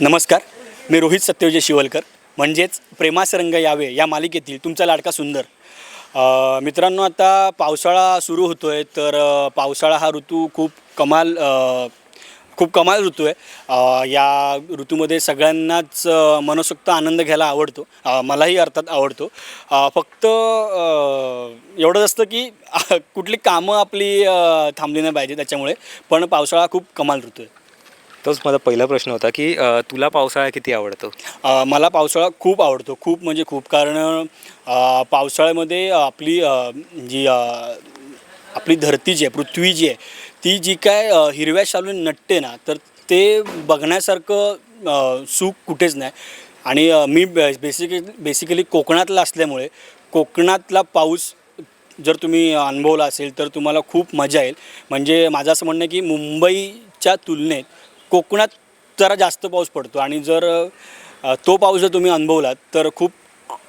नमस्कार मी रोहित सत्यविजय शिवलकर. म्हणजेच प्रेमास रंग यावे या मालिकेतील तुमचा लाडका सुंदर. मित्रांनो आता पावसाळा सुरू होतो आहे तर पावसाळा हा ऋतू खूप कमाल खूप कमाल ऋतू आहे. या ऋतूमध्ये सगळ्यांनाच मनसोक्त आनंद घ्यायला आवडतो. मलाही अर्थात आवडतो. फक्त एवढंच असतं की कुठली कामं आपली थांबली नाही पाहिजे त्याच्यामुळे. पण पावसाळा खूप कमाल ऋतू आहे. तोच माझा पहिला प्रश्न होता की तुला पावसाळा किती आवडतो? मला पावसाळा खूप आवडतो. खूप म्हणजे खूप. कारण पावसाळ्यामध्ये आपली जी आपली धरती जी आहे पृथ्वी जी आहे ती जी काय हिरव्या शालून नटते ना तर ते बघण्यासारखं सुख कुठेच नाही. आणि मी बेसिकली बेसिकली कोकणातला असल्यामुळे कोकणातला पाऊस जर तुम्ही अनुभवला असेल तर तुम्हाला खूप मजा येईल. म्हणजे माझं असं म्हणणं आहे की मुंबईच्या तुलनेत कोकणात जरा जास्त पाऊस पडतो आणि जर अ, तो पाऊस जर तुम्ही अनुभवलात तर खूप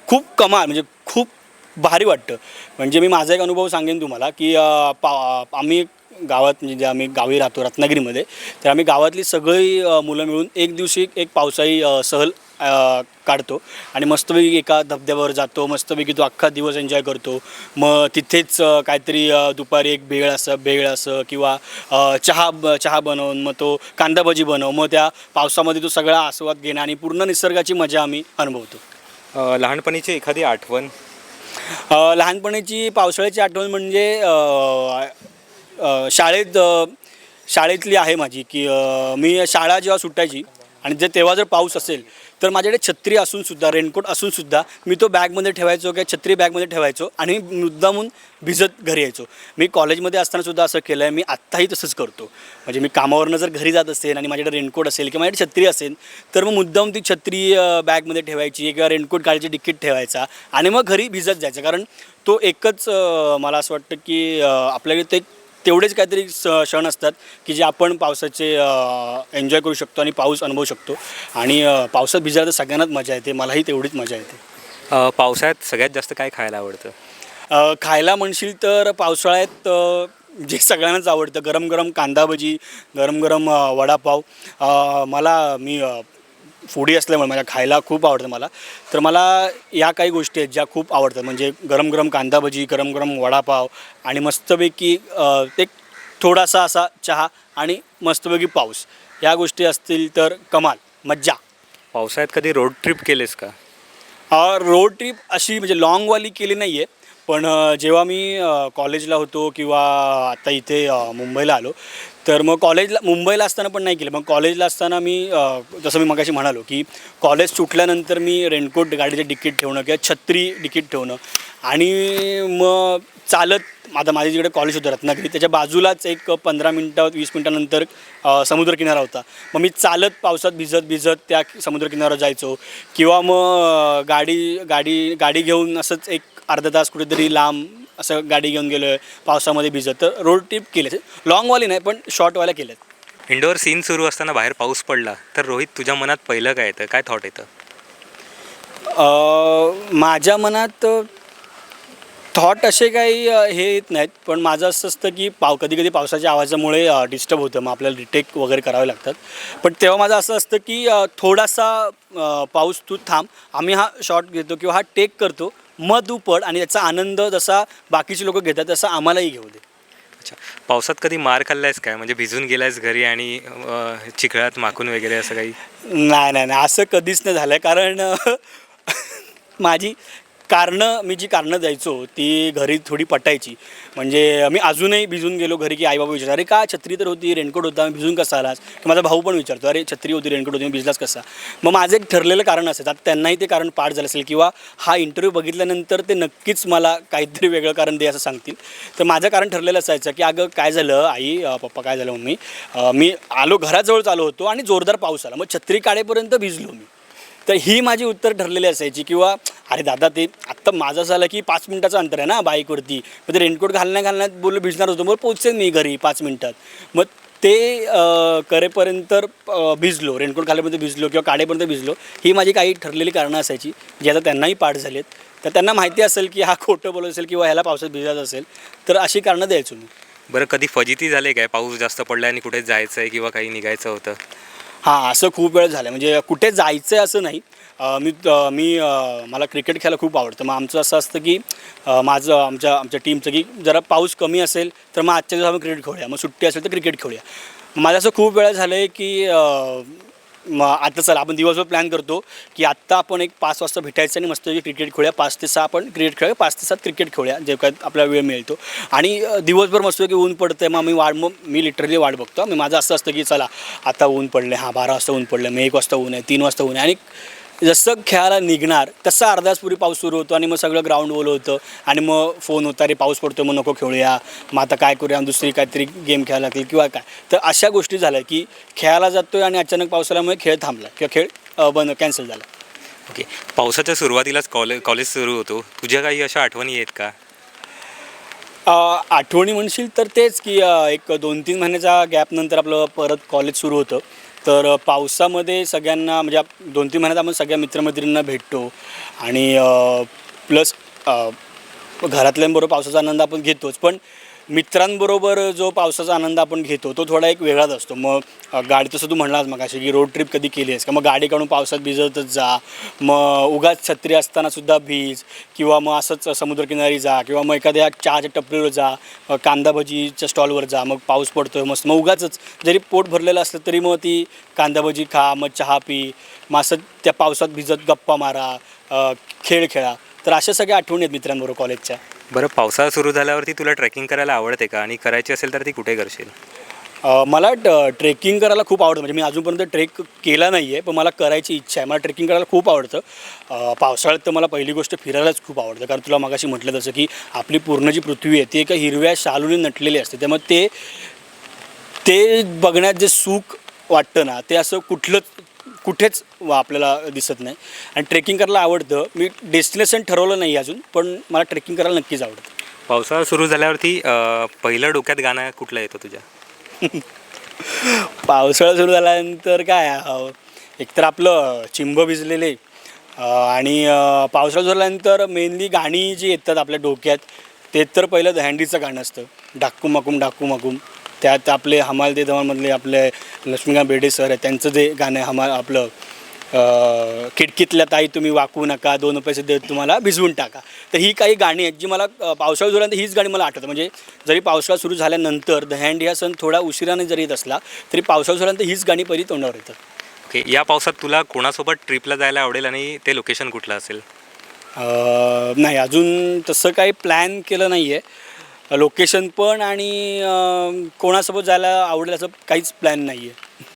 खूप कमाल म्हणजे खूप भारी वाटतं. म्हणजे मी माझा एक अनुभव सांगेन तुम्हाला की अ, पा आम्ही गावात म्हणजे जे आम्ही गावी राहतो रत्नागिरीमध्ये तर आम्ही गावातली सगळी अ, मुलं मिळून एक दिवशी एक पावसाळी अ, सहल अ, काढतो. आणि मस्तपैकी एका धबधब्यावर जातो मस्तपैकी तो अख्खा दिवस एन्जॉय करतो. मग तिथेच काहीतरी दुपारी एक भेळ असं भेळ असं किंवा चहा चहा बनवून मग तो कांदा भजी बनव मग त्या पावसामध्ये तो सगळा आस्वाद घेणं आणि पूर्ण निसर्गाची मजा आम्ही अनुभवतो. लहानपणीची एखादी आठवण? लहानपणीची पावसाळ्याची आठवण म्हणजे शाळेत शाळेतली आहे माझी की मी शाळा जेव्हा सुटायची आणि जर तेव्हा जर पाऊस असेल तर माझ्याकडे छत्री असूनसुद्धा रेनकोट असूनसुद्धा मी तो बॅगमध्ये ठेवायचो किंवा छत्री बॅगमध्ये ठेवायचो आणि मुद्दामून भिजत घरी यायचो. मी कॉलेजमध्ये असतानासुद्धा असं केलं आहे मी आत्ताही तसंच करतो. म्हणजे मी कामावरनं जर घरी जात असेल आणि माझ्याकडे रेनकोट असेल किंवा माझ्याकडे छत्री असेल तर मग मुद्दाम ती छत्री बॅगमध्ये ठेवायची किंवा रेनकोट गाडीची तिकीट ठेवायचा आणि मग घरी भिजत जायचं. कारण तो एकच मला असं वाटतं की आपल्याकडे ते तेवढेच काहीतरी स क्षण असतात की जे आपण पावसाचे एन्जॉय करू शकतो आणि पाऊस अनुभवू शकतो. आणि पावसात भिजायला तर सगळ्यांनाच मजा येते. मलाही तेवढीच मजा येते. पावसाळ्यात सगळ्यात जास्त काय खायला आवडतं? खायला म्हणशील तर पावसाळ्यात जे सगळ्यांनाच आवडतं गरम गरम कांदा भजी गरम गरम वडापाव. मला मी फूडी असल्यामुळे मला खायला खूप आवडतं मला. तर मला या काही गोष्टी आहेत ज्या खूप आवडतात. म्हणजे गरम गरम कांदा भजी गरम गरम वडापाव आणि मस्तपैकी एक थोडासा असा चहा आणि मस्तपैकी पाऊस. या गोष्टी असतील तर कमाल. मज्जा. पावसाळ्यात कधी रोड ट्रिप केलेस का? रोड ट्रिप अशी म्हणजे लाँगवाली केली नाही आहे पण जेव्हा मी कॉलेजला होतो किंवा आता इथे मुंबईला आलो तर मग कॉलेजला मुंबईला असताना पण नाही केलं. मग कॉलेजला असताना मी जसं मी मगाशी म्हणालो की कॉलेज सुटल्यानंतर मी रेनकोट गाडीचं तिकीट ठेवणं किंवा छत्री तिकीट ठेवणं. आणि मग चालत आता माझ्या जिकडे कॉलेज होतं रत्नागिरी त्याच्या बाजूलाच एक पंधरा मिनटं वीस मिनटानंतर समुद्रकिनारा होता. मग मी चालत पावसात भिजत भिजत त्या समुद्रकिनाऱ्यावर जायचो. किंवा मग गाडी गाडी गाडी घेऊन असंच एक अर्धा तास कुठेतरी लांब असं गाडी घेऊन गेलो आहे पावसामध्ये भिजत. तर रोड ट्रिप केले लॉंगवाली नाही पण शॉर्टवाल्या केल्यात. इंडोअर सीन सुरू असताना बाहेर पाऊस पडला. तर रोहित तुझ्या मनात पहिलं काय येतं? काय थॉट येतं? माझ्या मनात थॉट असे काही हे येत नाहीत. पण माझं असं असतं की पाव कधी कधी पावसाच्या आवाजामुळे डिस्टर्ब होतं. मग आपल्याला रिटेक वगैरे करावे लागतात. पण तेव्हा माझं असं असतं की थोडासा पाऊस तू थांब. आम्ही हा शॉट घेतो किंवा हा टेक करतो. मग तू पड आणि याचा आनंद जसा बाकीचे लोक घेतात तसा आम्हालाही घेऊ दे. अच्छा. पावसात कधी मार खाल्लायस काय? म्हणजे भिजून गेलायस घरी आणि अ, चिखळात माकून वगैरे असं काही? नाही नाही नाही. असं कधीच नाही झालं कारण माझी कारणं मी जी कारणं द्यायचो ती घरी थोडी पटायची. म्हणजे मी अजूनही भिजून गेलो घरी की आई बाबा विचार अरे का छत्री तर होती रेनकोट होता मी भिजून कसा आलास? की माझा भाऊ पण विचारतो अरे छत्री होती रेनकोट होती मी भिजलास कसा? मग माझं एक ठरलेलं कारण असेल आता त्यांनाही ते कारण पाठ झालं असेल किंवा हा इंटरव्ह्यू बघितल्यानंतर ते नक्कीच मला काहीतरी वेगळं कारण दे असं सांगतील. तर माझं कारण ठरलेलं असायचं की अगं काय झालं आई पप्पा काय झालं मम्मी? मी आलो घराजवळ आलो होतो आणि जोरदार पाऊस आला. मग छत्री काढेपर्यंत भिजलो मी. तर ही माझी उत्तर ठरलेली असायची किंवा अरे दादा ते आत्ता माझं असं झालं की पाच मिनटाचं अंतर आहे ना बाईकवरती. मग ते रेनकोट घालण्या घालण्यात बोललो भिजणार होतो. मग पोचेन मी घरी पाच मिनटात. मग ते करेपर्यंत भिजलो. रेनकोट घालेपर्यंत भिजलो किंवा काढेपर्यंत भिजलो. ही माझी काही ठरलेली कारणं असायची जी आता त्यांनाही पाठ झालेत. तर त्यांना माहिती असेल की हा खोटं बोलत असेल किंवा ह्याला पावसात भिजायचं असेल तर अशी कारणं द्यायचो मी. बरं कधी फजिती झाली काय? पाऊस जास्त पडला आणि कुठे जायचं आहे किंवा काही निघायचं होतं? हां असं खूप वेळ झालं म्हणजे कुठे जायचं आहे असं नाही. मी मी मला क्रिकेट खेळायला खूप आवडतं. मग आमचं असं असतं की माझं आमच्या आमच्या टीमचं की जरा पाऊस कमी असेल तर मग आजच्या दिवस आम्ही क्रिकेट खेळूया. मग सुट्टी असेल तर क्रिकेट खेळूया. माझं असं खूप वेळा झालं आहे की मग आता चला आपण दिवसभर प्लॅन करतो की आत्ता आपण एक पाच वाजता भेटायचं आणि मस्त क्रिकेट खेळूया. पाच ते सहा आपण क्रिकेट खेळूया पाच ते सात क्रिकेट खेळूया जे काय आपल्याला वेळ मिळतो. आणि दिवसभर मस्त की ऊन पडतं आहे मग मी वाट मग मी लिटरली वाट बघतो. मी माझं असं असतं की चला आता ऊन पडलं हां बारा वाजता ऊन पडलं मग एक वाजता ऊन आहे तीन वाजता ऊन आहे. आणि जसं खेळायला निघणार तसं अर्धा तास पूर्वी पाऊस सुरू होतो आणि मग सगळं ग्राउंड ओलं होतं आणि मग फोन होता रे पाऊस पडतो मग नको खेळूया. मग आता काय करूया? दुसरी काहीतरी गेम खेळायला लागेल किंवा काय? तर अशा गोष्टी झाल्या की खेळायला जातोय आणि अचानक पावसाल्यामुळे खेळ थांबला किंवा खेळ बंद कॅन्सल झाला. ओके. पावसाच्या सुरुवातीलाच कॉलेज कॉलेज सुरू होतो. तुझ्या काही अशा आठवणी आहेत का? आठवणी म्हणशील तर तेच की एक दोन तीन महिन्याच्या गॅपनंतर आपलं परत कॉलेज सुरू होतं. तर पावसामध्ये सगळ्यांना म्हणजे दोन तीन महिन्यात आपण सगळ्या मित्रमैत्रिणींना भेटतो आणि प्लस घरातल्यांबरोबर पावसाचा आनंद आपण घेतोच. पण मित्रांबरोबर जो पावसाचा आनंद आपण घेतो तो थोडा एक वेगळाच असतो. मग गाडी तसं तू म्हणलास मग अशी की रोड ट्रिप कधी केली आहेस का मग गाडी काढून पावसात भिजतच जा? मग उगाच छत्री असताना सुद्धा किंवा मग असंच समुद्रकिनारी जा किंवा मग एखाद्या चहाच्या टपरीवर जा कांदा भजीच्या स्टॉलवर जा मग पाऊस पडतोय मस्त. मग उगाचच जरी पोट भरलेलं असलं तरी मग ती कांदा भजी खा मग चहा पी मग असं त्या पावसात भिजत गप्पा मारा खेळ खेळा. तर अशा सगळ्या आठवणी आहेत मित्रांबरोबर कॉलेजच्या बरं पावसाळा सुरू झाल्यावरती तुला ट्रेकिंग करायला आवडते का? आणि करायची असेल तर ती कुठे करशील? अ, मला ट्रेकिंग करायला खूप आवडतं. म्हणजे मी अजूनपर्यंत ट्रेक केला नाही आहे पण मला करायची इच्छा आहे. मला ट्रेकिंग करायला खूप आवडतं. अ, पावसाळ्यात तर मला पहिली गोष्ट फिरायलाच खूप आवडतं. कारण तुला मगाशी म्हटलं तसं की आपली पूर्ण जी पृथ्वी आहे ती एका हिरव्या शालूने नटलेली असते. त्यामुळे ते ते बघण्यात जे सुख वाटतं ना ते असं कुठलंच कुठेच व- आपल्याला दिसत नाही. आणि ट्रेकिंग करायला आवडतं. मी डेस्टिनेशन ठरवलं नाही अजून पण मला ट्रेकिंग करायला नक्कीच आवडतं. पावसाळा सुरू झाल्यावरती पहिलं डोक्यात गाणं कुठलं येतं तुझ्या? पावसाळा सुरू झाल्यानंतर काय एकतर आपलं चिंब भिजलेले आणि पावसाळा सुरू झाल्यानंतर मेनली गाणी जी येतात आपल्या डोक्यात ते तर पहिलं दहंडीचं गाणं असतं. डाकू मकुम डाकू मकुम त्यात आपले हमाल दे धमालमधले आपले लक्ष्मीकांत बेर्डे सर आहे त्यांचं जे गाणं आहे हमाल आपलं खिडकीतल्या ताई तुम्ही वाकू नका दोन पैसे देत तुम्हाला भिजवून टाका. तर ही काही गाणी आहेत जी मला पावसाळा झाल्यानंतर हीच गाणी मला आठवतं म्हणजे जरी पावसाळा सुरू झाल्यानंतर द हँड हा सण थोडा उशिराने जरी येत असला तरी पावसाळा झाल्यानंतर हीच गाणी पहिली तोंडावर येतात. ओके या पावसात तुला कोणासोबत ट्रिपला जायला आवडेल आणि ते लोकेशन कुठलं असेल? नाही अजून तसं काही प्लॅन केलं नाही आहे लोकेशन पण आणि कोणासोबत जायला आवडेल असं काहीच प्लॅन नाही आहे